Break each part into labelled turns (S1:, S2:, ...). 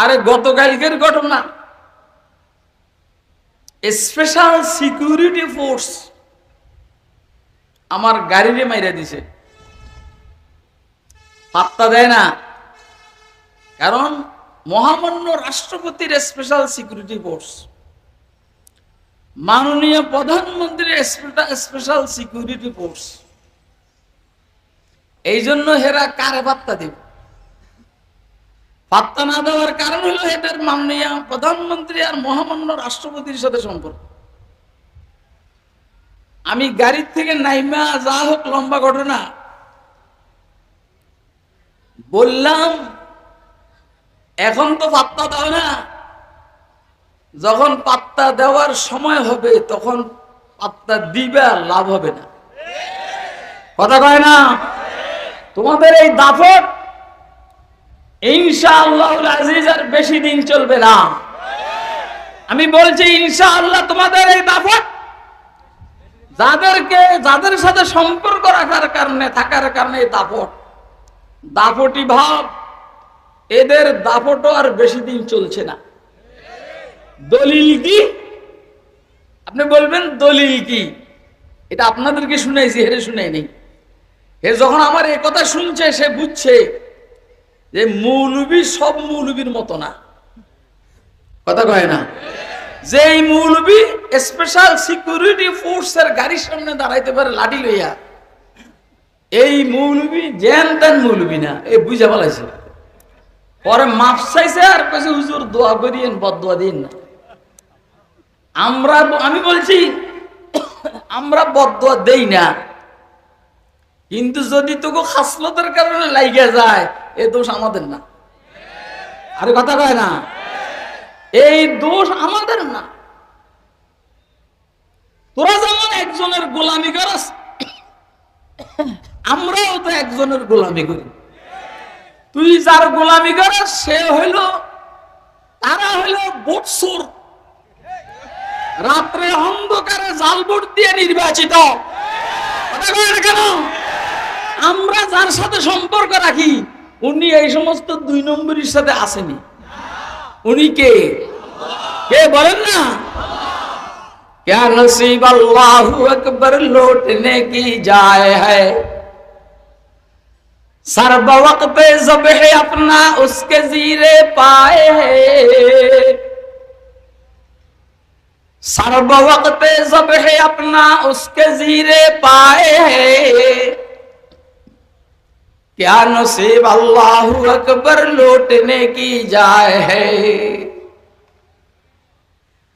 S1: আরে গতকালকের ঘটনা। স্পেশাল সিকিউরিটি ফোর্স আমার গাড়িরে মাইরা দিছে। পাত্তা দেয় না। কারণ মহামান্য রাষ্ট্রপতির স্পেশাল সিকিউরিটি ফোর্স মাননীয় প্রধানমন্ত্রীর স্পেশাল সিকিউরিটি ফোর্স এই জন্য হেরা কারে পাত্তা দেব? পাত্তা না দেওয়ার কারণ হলো এদের মাননীয় প্রধানমন্ত্রী আর মহামান্য রাষ্ট্রপতির সাথে সম্পর্ক। আমি গাড়ির থেকে নাইমা, যা হোক লম্বা ঘটনা, বললাম, এখন তো পাত্তা দাও না। যখন পাত্তা দেওয়ার সময় হবে, তখন পাত্তা দিবে আর লাভ হবে না। কথা কয় না? তোমাদের এই দাফট ইনশাআল্লাহ আজিজ আর বেশি দিন চলবে না। আমি বলছি, ইনশাআল্লাহ তোমাদের এই দাফট যাদেরকে, যাদের সাথে সম্পর্ক রাখার কারণে, থাকার কারণে এই দাপট দাপটি ভাব, এদের দাপটও আর বেশি দিন চলছে না। দলিল কি? আপনি বলবেন, দলিল কি? এটা আপনাদেরকে শুনাইছি, হেরে শুনাই নেই হে, যখন আমার এ কথা শুনছে, সে বুঝছে যে মৌলবি সব মৌলবীর মতো না। কথা কয় না? যে মৌলবী স্পেশাল সিকিউরিটি ফোর্সের গাড়ির সামনে দাঁড়াইতে পারে, লাঠি লইয়া। এই মৌলবী জেন তেন মৌলবী না, এ বুঝা পালাইছে। পরে মাপ চাইছে আর কাছে হুজুর, দোয়া করিয়েন বদোয়া দিন না। আমরা আমি বলছি, আমরা বদোয়া দেই না। কিন্তু যদি তোকে খাসলতের কারণে লাইগা যায় এ দোষ আমাদের না। আরে কথা কয় না। এই দোষ আমাদের না। তোরা যেমন একজনের গোলামি করস, আমরাও তো একজনের গোলামি করি। তুই যার গোলামি করস, সে হইল, তারা হইল বোটসুর রাত্রে অন্ধকারে জাল ভোট দিয়ে নির্বাচিত। কেন? আমরা যার সাথে সম্পর্ক রাখি উনি এই সমস্ত দুই নম্বরীর সাথে آسنی انہی کے কে বলেন نا کیا نصیب اللہ اکبر لوٹنے کی جائے ہے سر بوقت ذبح اپنا اس کے زیرے پائے ہے سر بوقت ذبح اپنا اس کے زیرے پائے ہے क्या नसीब अल्लाह अकबर लौटने की जाए है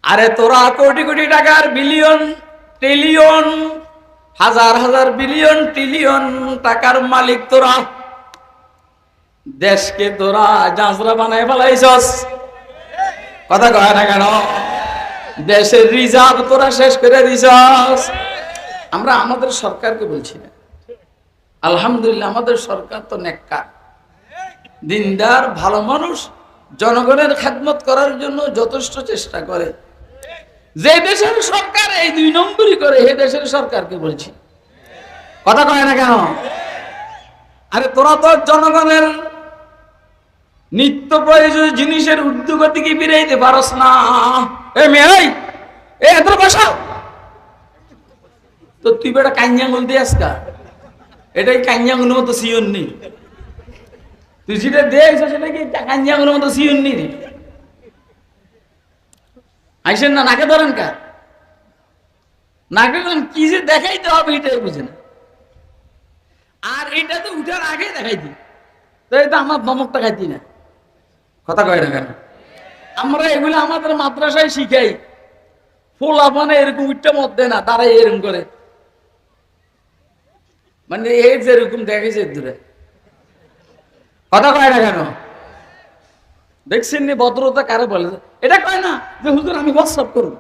S1: আরে তোরা কোটি কোটি টাকার বিলিয়ন ট্রিলিয়ন হাজার হাজার বিলিয়ন ট্রিলিয়ন টাকার মালিক তোরা দেশকে তোরা জাঁচরা বানায় ফেলাইছস কথা কয় না কেন দেশের রিজার্ভ তোরা শেষ করে দিছস আমরা আমাদের সরকারকে বলছি না আলহামদুলিল্লাহ, আমাদের সরকার তো নেককার। দিনদার, ভালো মানুষ, জনগণের খেদমত করার জন্য যথেষ্ট চেষ্টা করে। যে দেশের সরকার এই দুই নম্বরই করে হে দেশের সরকারকে বলছি। কথা কয় না কেন? আরে তোরা তো জনগণের নিত্য প্রয়োজন জিনিসের উদ্যোগতিকে বিরাইতে পারস না। এ মেয়ে এত বসা। তো তুই বেটা কাঞ্জাঙ্গুল দিয়ে আসকা এটাই কাঞ্জাঙ্গুলের মতো সিয়ন নেই তুই যেটা দিয়েছ সেটা কি কাঞ্জাঙ্গুলের মতো সিয়ন নেই আইসেন না, নাকে ধরেন কা। নাকে ধরেন, কি যে দেখাইতে হবে এটাই বুঝে না। আর এটা তো উঠার আগে দেখাইতি। তো এটা আমার দমকটা খাইতি না। কথা কয় না কেন? আমরা এগুলো আমাদের মাদ্রাসায় শিখাই। ফুল মানে এরকম উঠতে মধ্যে না, তারাই এরকম করে। মানে এই যেরকম দেখেছে দূরে। কথা কয় না কেন? দেখছেন নি ভদ্রতা কারে বলে? এটা কয় না যে, হুজুর, আমি হোয়াটসঅ্যাপ করুন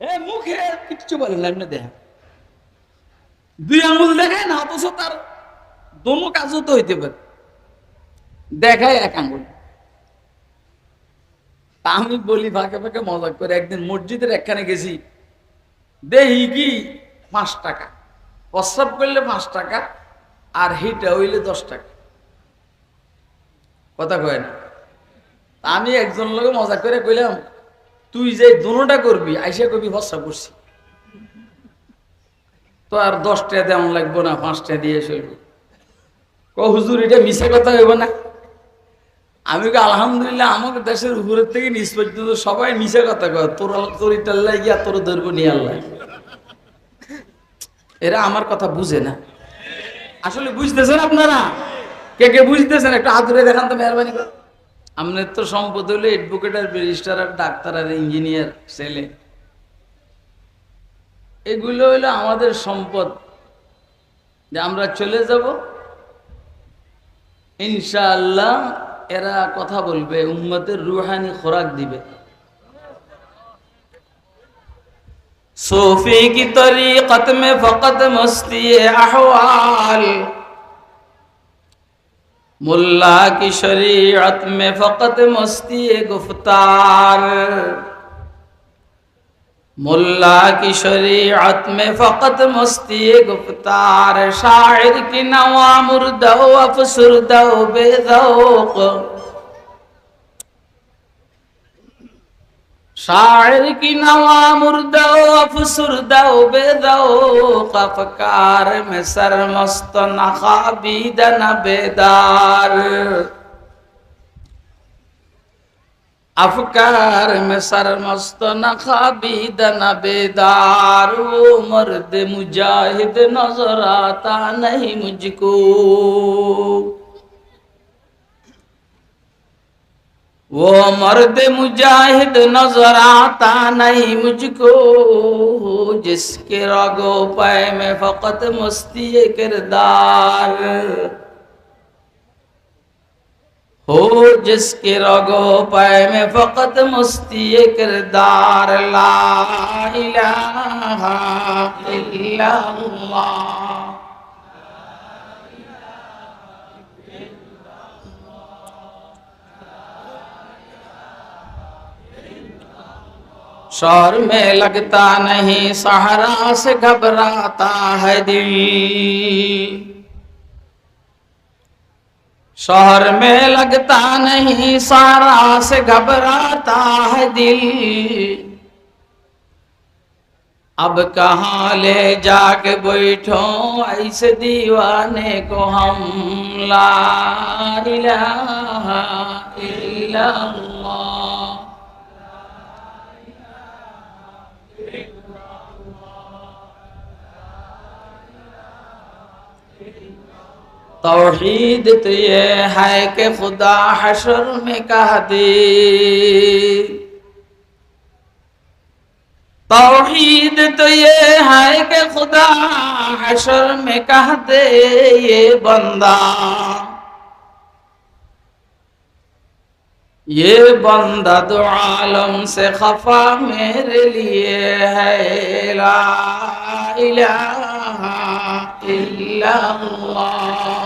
S1: এ, মুখে কিচ্ছু বলেন না, এমনি দেখা দুই আঙুল দেখায় না, অথচ তার দোনো কাজও তো হইতে পারে। দেখায় এক আঙুল। আমি বলি, ফাঁকে ফাঁকে মজা করে একদিন মসজিদের একখানে গেছি। দেহি কি, পাঁচ টাকা। প্রস্রাব করলে পাঁচ টাকা, আর হিটা হইলে দশ টাকা। কথা কয় না? আমি একজন লোক মজা করে কইলাম, তুই যে দুটা করবি, আইসা কবি ভরসা করছি। তো আর দশটা দেওয়ান লাগবো না, পাঁচটা দিয়ে চলবো। ক হুজুর, এটা মিশে কথা হইব না? আমি আলহামদুলিল্লাহ আমাকে দেশের উপরের থেকে নিচ পর্যন্ত সবাই মিশে কথা কয়। তোর তোর ইটার লাগিয়া তোর ধরবো নিয়ে আল্লাহ এরা আমার কথা বুঝে না। আসলে বুঝতেছেন আপনারা? কে কে বুঝতেছেন? একটা হাতুরে দেখান তো মেহরবানি করে। আপনার তো সম্পদ হলো এডভোকেট আর ব্যারিস্টার আর ডাক্তার আর ইঞ্জিনিয়ার ছেলে। এগুলো হলো আমাদের সম্পদ। যে আমরা চলে যাব। ইনশাআল্লাহ এরা কথা বলবে, উম্মতের রুহানি খোরাক দিবে। صوفی کی طریقت میں فقط مستی احوال ملا کی شریعت میں فقط مستی گفتار ملا کی شریعت میں فقط مستی گفتار شاعر کی نوامر دو افسر دو بے ذوق شاعر کی نوامر دو افسر دو بیدو قفکار میں سر مست نخابید نبیدار افکار میں سر مست نخابید نبیدار وہ مرد مجاہد نظر آتا نہیں مجھ کو वो मर्द मुजाहिद नजर आता नहीं मुझको जिसके रगो पै में फकत मस्ती किरदार हो जिसके रगो पै में फकत मस्ती किरदार ला इलाहा इल्लल्लाह شور میں لگتا نہیں سہارا سے گھبراتا ہے دل۔ شہر میں لگتا نہیں سارا سے گھبراتا ہے دل۔ اب کہاں لے جا کے بیٹھو ایس دیوانے کو ہم لا الہ الا اللہ۔ توحید تو یہ ہے کہ خدا حشر میں کہہ دی توحید تو یہ ہے کہ خدا حشر میں کہہ دے یہ بندہ۔ یہ بندہ دو عالم سے خفا میرے لیے ہے۔ لا الہ الا اللہ۔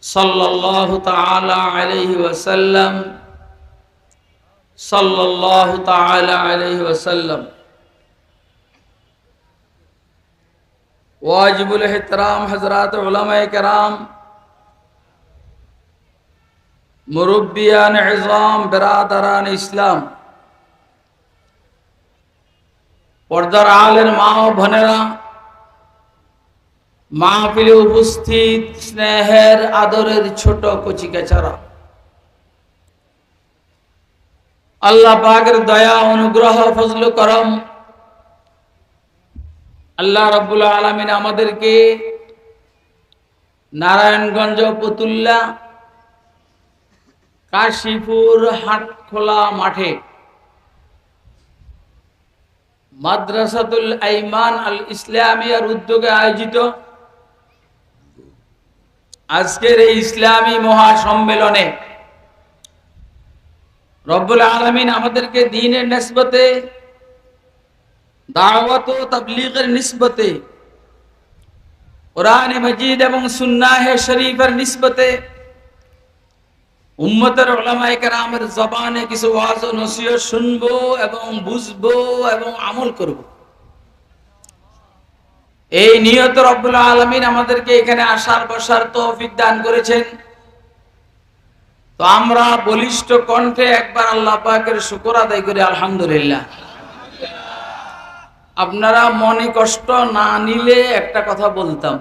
S1: صلى الله تعالى عليه وسلم. صلى الله تعالى عليه وسلم. واجب الاحترام حضرات علماء کرام. مربیان عظام برادران اسلام. وردر আলের ماو ও মাহফিলে উপস্থিত স্নেহের আদরের ছোট কচিকাচারা আল্লাহ পাকের দয়া, অনুগ্রহ, ফজল, করম আল্লাহ রব্বুল আলমিন আমাদেরকে নারায়ণগঞ্জ, পতুল্লা, কাশীপুর হাটখোলা মাঠে মাদ্রাসাতুল আইমান আল ইসলামিয়ার উদ্যোগে আয়োজিত আজকের এই ইসলামী মহাসম্মেলনে রব্বুল আলমিন আমাদেরকে দিনের নিসবতে, দাওয়াত ও তাবলীগের নিসবতে, কোরআন মজিদ এবং সুন্নাহে শরীফের নিসবতে, উম্মতের ওলামায়ে কেরামের জবানে কিছু ওয়াজ ও নসিহত শুনব এবং বুঝব এবং আমল করব। এই নিয়ত রব্বুল আলমিন আমাদেরকে এখানে আসার বসার তৌফিক দান করেছেন। তো আমরা বলিষ্ঠ কণ্ঠে একবার আল্লাহ পাকের শুকর আদায় করি, আলহামদুলিল্লাহ। আপনারা মনে কষ্ট না নিলে একটা কথা বলতাম।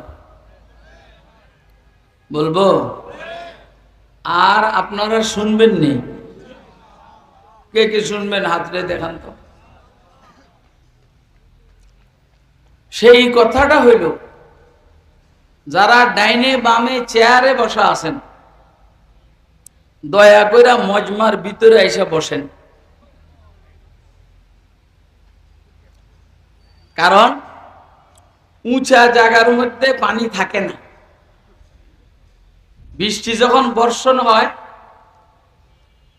S1: বলব, আর আপনারা শুনবেন নি। কে কে শুনবেন? হাতরে দেখান তো। সেই কথাটা হইল, যারা ডাইনে বামে চেয়ারে বসা আছেন, দয়া কইরা মজমার ভিতরে এসে বসেন। কারণ, উঁচা জায়গার মধ্যে পানি থাকে না। বৃষ্টি যখন বর্ষণ হয়,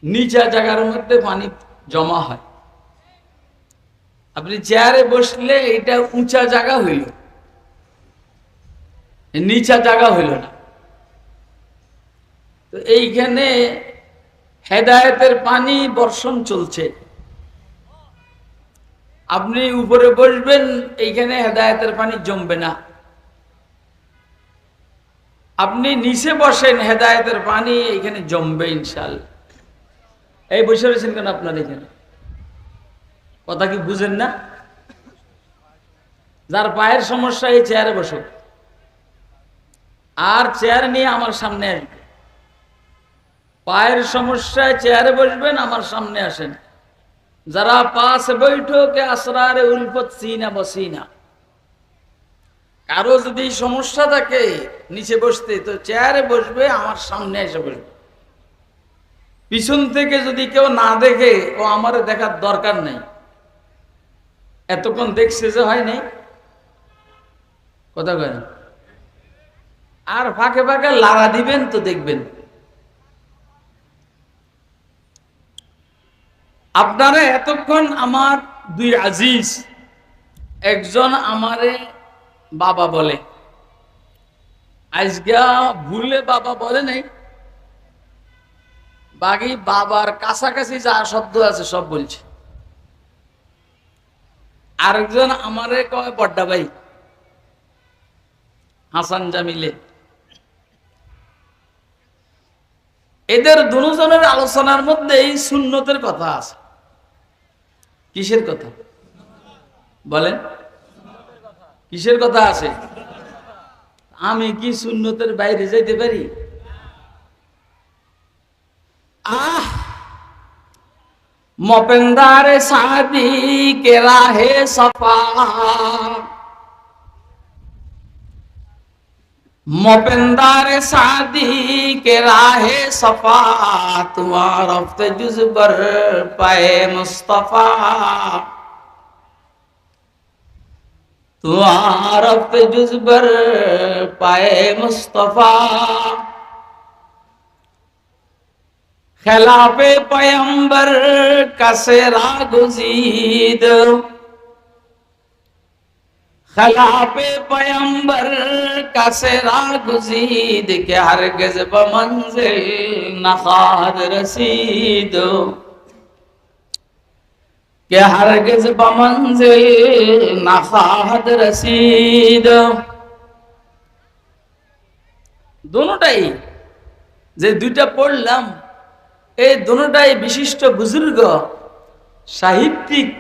S1: নিচা জায়গার মধ্যে পানি জমা হয়। আপনি চেয়ারে বসলে এটা উঁচা জায়গা হইল। নিচা জায়গা হইল না। তো এইখানে হেদায়েতের পানি বর্ষণ চলছে। আপনি উপরে বসবেন, এইখানে হেদায়েতের পানি জমবে না। আপনি নিচে বসেন, হেদায়েতের পানি এইখানে জমবে ইনশাল এই বসে রয়েছেন কেন আপনার এখানে? কথা কি বুঝেন না? যার পায়ের সমস্যা, এই চেয়ারে বসো আর চেয়ার নিয়ে আমার সামনে আসবে। পায়ের সমস্যায় চেয়ারে বসবেন, আমার সামনে আসেন। যারা পাশ বৈঠকে, আসরারে উলফত সিনা বসিনা কারও যদি সমস্যা থাকে নিচে বসতে, তো চেয়ারে বসবে, আমার সামনে এসে বসবে। পিছন থেকে যদি কেউ না দেখে, ও আমার দেখার দরকার নেই। এতক্ষণ দেখছে যে হয় নাই? কথা কেন আর ফাঁকে ফাঁকে লাগা দিবেন তো দেখবেন। আপনারা এতক্ষণ আমার দুই আজিজ, একজন আমারে বাবা বলে। আজগা ভুলে বাবা বলে নাই। বাকি বাবার কাছাকাছি যা শব্দ আছে সব বলছে। আরেকজন আমারে কয়, বড্ডা ভাই, হাসান জামিলে। এদের দুজনের আলোচনার মধ্যে এই সুন্নতের কথা আছে। কিসের কথা? বলেন। কিসের কথা আছে? আমি কি সুন্নতের বাইরে যাইতে পারি? আহ! মপেন্দার শাদি কে রাহে সফা। মপেন্দার শাদি কে রাহে সফা। তোমার রফতে জুজবর পায়ে মুস্তফা। তোমার রফতে জুজবর পায়ে মুস্তফা। খেলাপে পয়ম্বর কাছে রাগুজিদ খেলাপে পয়ম্বর কাছে রাগুজিদ কে হরগজ বমঞ্জিল নখাদ রসিদ। কে হরগজ বমঞ্জিল নখাদ রসিদ। দুটাই যে দুইটা পড়লাম এই দোনোটাই বিশিষ্ট বুজুর্গ সাহিত্যিক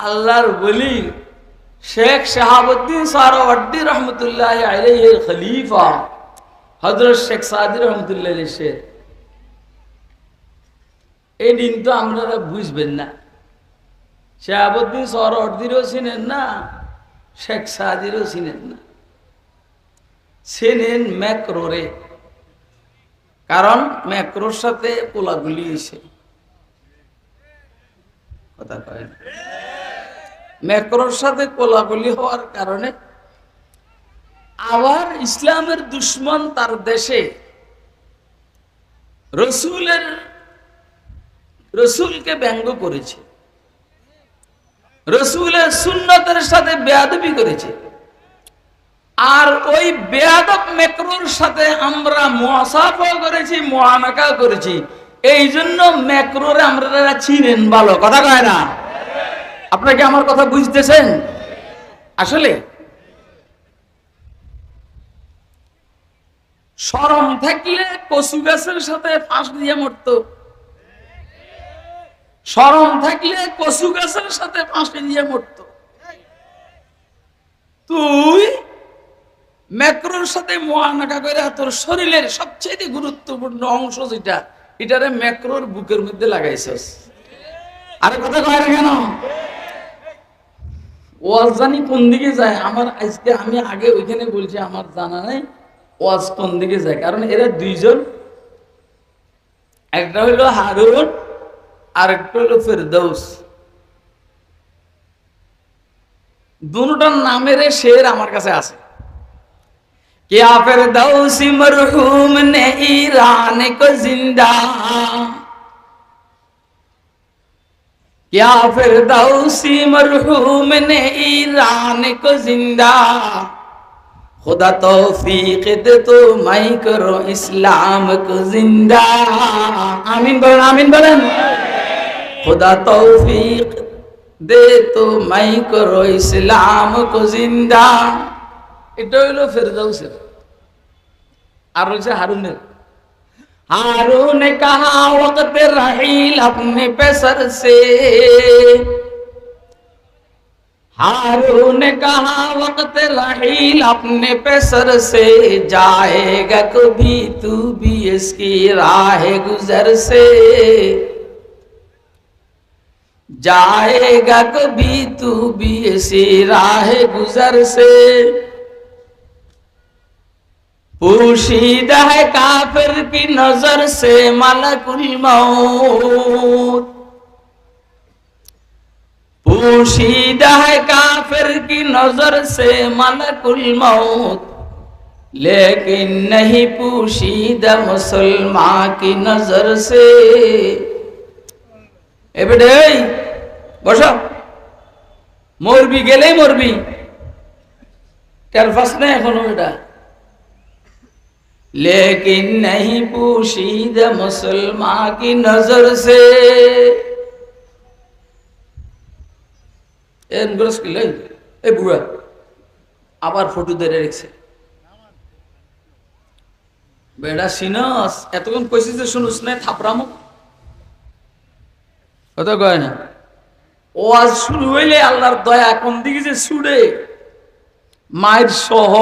S1: আল্লাহর বলি শেখ শাহাবুদ্দিন সারাওয়ার্দি রহমতুল্লাহ আলাইহির খলিফা হজরত শেখ সাদি রহমতুল্লাহ শেখ এই দিন তো আপনারা বুঝবেন না। শাহাবুদ্দিন সরওয়ার্দিরও চিনেন না, শেখ সাদিরও চিনেন না। চেনেন ম্যাক্রোরে। কারণ ম্যাক্রোর সাথে কোলাগুলি এসে। কথা কয়। ম্যাক্রোর সাথে কোলাগুলি হওয়ার কারণে আবার ইসলামের দুশ্মন তার দেশে রসুলের, রসুলকে ব্যঙ্গ করেছে। রসুলের সুন্নতের সাথে বেয়াদবি করেছে। আর ওই বেয়াদব মেক্রোর সাথে আমরা মহাসাফও করেছি মহানাকা করেছি। এই জন্য মেক্রোরে আমরা চিনেন ভালো কথা কয় না? আপনাকে আমার কথা বুঝতেছেন? আসলে সরম থাকলে কচু গাছের সাথে ফাঁস দিয়ে মরত। সরম থাকলে কচু গাছের সাথে ফাঁসি দিয়ে মরত। তুই ম্যাক্রোর সাথে মহানাকা করে তোর শরীরের সবচেয়ে গুরুত্বপূর্ণ অংশ যেটা, এটারে ম্যাক্রোর বুকের মধ্যে লাগাইছস। আরে কথা কয় কেন? ওয়াজ জানি কোন দিকে যায়? আমার আজকে আমি আগে ওইখানে বলছি, আমার জানা নেই ওয়াজ কোন দিকে যায়। কারণ এরা দুইজন, একটা হইল হারুন আর একটা হইল ফেরদৌস। দুটার নামের শের আমার কাছে আছে। क्या फिरदौसी मरहूम ने ईरान को जिंदा क्या फिरदौसी मरहूम ने ईरान को जिंदा खुदा तौफीक दे तो मैं करो इस्लाम को जिंदा आमीन बोलन आमीन बोलन खुदा तौफीक दे तो मैं करो इस्लाम को जिंदा এটা হইল ফেরদাউসের আর রয়েছে হারুনের ہارون نے کہا وقت رحیل اپنے پیسر سے ہارون نے کہا وقت رحیل اپنے پیسر سے جائے گا کبھی تو بھی اس کی راہ گزر سے جائے گا کبھی تو بھی اسی راہ گزر سے پوشید ہے کافر کی نظر سے ملک الموت۔ پوشید ہے کافر کی نظر سے ملک الموت۔ لیکن نہیں پوشید مسلمان کی نظر سے۔ اے بیٹے بسا মরবি গেলেই মরবি টের ফাস না এখনো এটা لیکن نہیں پوشید مسلمان کی نظر سے এই বুড়া আবার ফটো ধরে রেখেছে বেড়া সিনস এতক্ষণ কইছি যে শুনুস না থাপড়ামো কত কয় না ও আজ শুরু হইলে আল্লাহর দয়া কোন দিকে যে ছুড়ে মায়ের সহ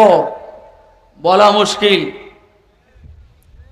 S1: বলা মুশকিল